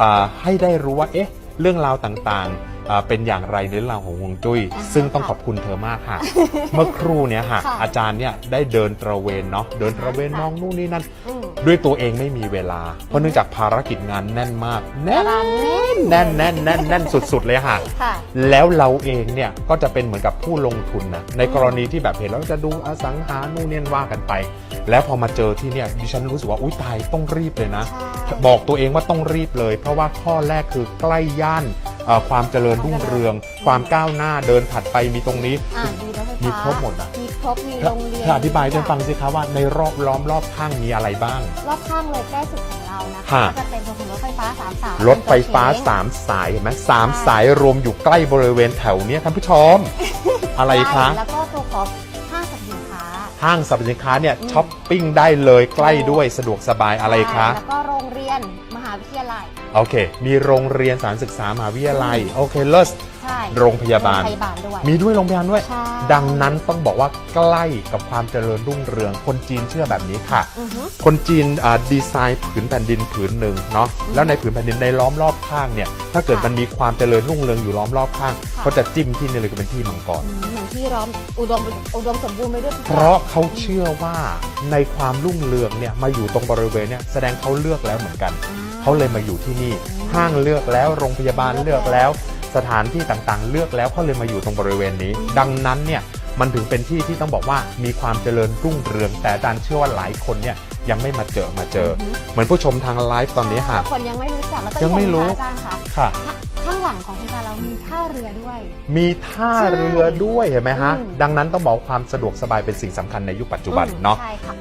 อ่าให้ได้รู้ว่าเอ๊ะเรื่องราวต่างๆอ่าเป็นอย่างไรในเรื่องราวของฮวงจุ้ยอ่าฮะซึ่งต้องขอบคุณเธอมากค่ะ เมื่อครู่เนี้ยค่ะค่ะ อาจารย์เนี่ยได้เดินตระเวนเนาะเดินตระเวนค่ะมองนู่นนี่นั่นอืม ด้วยตัวเองไม่มีเวลา เพราะเนื่องจากภารกิจงานแน่นมากแน่นตารางแน่นแน่นแน่นแน่นแน่นสุด ๆ เลยค่ะ ค่ะแล้วเราเองเนี่ยก็จะเป็นเหมือนกับผู้ลงทุนนะในกรณีที่แบบเห็นแล้วจะดูอสังหานู่นเนี่ยว่ากันไป แล้วพอมาเจอที่เนี่ยดิฉันรู้สึกว่าอุ้ยตายต้องรีบเลยนะ ใช่ บอกตัวเองว่าต้องรีบเลย เพราะว่าข้อแรกคือใกล้ย่านเอ่อความเจริญรุ่งเรือง ความก้าวหน้าเดินถัดไปมีตรงนี้ อ่ามีรถไฟฟ้ามีมีครบหมดอะ มี ครบมีเธอโรงเรียนเธออธิบายให้ฟังสิคะว่าในรอบล้อมรอบข้างมีอะไรบ้าง รอบข้างเลยใกล้สุดของเรานะคะะก็จะเป็นถนนรถไฟฟ้าสามสายรถไฟฟ้า เป็นตัวเค้ง3 สายเห็นไหมสามสายรวมอยู่ใกล้บริเวณแถวเนี้ยท่านผู้ชม อะไรคะ ใช่แล้วก็ตัวขอ ห้างสรรพสินค้าเนี่ยอืมช้อปปิ้งได้เลยใกล้ด้วยสะดวกสบายอะไรคะ แล้วก็โรงเรียนมหาวิทยาลัย โอเค มีโรงเรียนสถารศึกษามหาวิทยาลัย โอเคเลิศ ใช่โรงพยาบาล โรงพยาบาลด้วย มีด้วยโรงพยาบาลด้วย ใช่ ดังนั้นต้องบอกว่าใกล้กับความเจริญรุ่งเรือง คนจีนเชื่อแบบนี้ค่ะ อือฮึ คนจีนอ่าดีไซน์ผืนแผ่นดินผืนหนึ่งเนาะอืมแล้วในผืนแผ่นดินในล้อมรอบ ข้างเนี่ยถ้าเกิดค่ะมันมีความเจริญรุ่งเรืองอยู่ล้อมรอบข้างค่ะเขาจะจิ้มที่นี่เลยก็เป็นที่มังกรอืมอย่างที่ร้อมอุดมอุดมสมบูรณ์ไปด้วยเพราะเขาเชื่อว่าในความรุ่งเรืองเนี่ยมาอยู่ตรงบริเวณเนี่ยแสดงเขาเลือกแล้วเหมือนกันอ่เขาเลยมาอยู่ที่นี่อืมห้างเลือกแล้วโรงพยาบาลเลืเลืออกกแล้แล้ววสถานที่ต่างๆ เลือกแล้วเขาเลยมาอยู่ตรงบริเวณนี้อืมดังนั้นเนี่ย มันถึงเป็นที่ที่ต้องบอกว่ามีความเจริญรุ่งเรือง แต่อาจารย์เชื่อว่าหลายคนเนี่ยยังไม่มาเจอมาเจออือฮึเหมือนผู้ชมทางไลฟ์ตอนนี้ค่ะ คนยังไม่รู้จักแล้วก็ยังไม่รู้อีกอย่างหนึ่งค่ะอาจารย์คะค่ะ ข้างหลังของโครงการเรามีท่าเรือด้วย มีท่าเรือด้วยเห็นไหมฮะอืมดังนั้นต้องบอกความสะดวกสบายเป็นสิ่งสำคัญในยุคปัจจุบันอืมเนาะใช่ค่ะ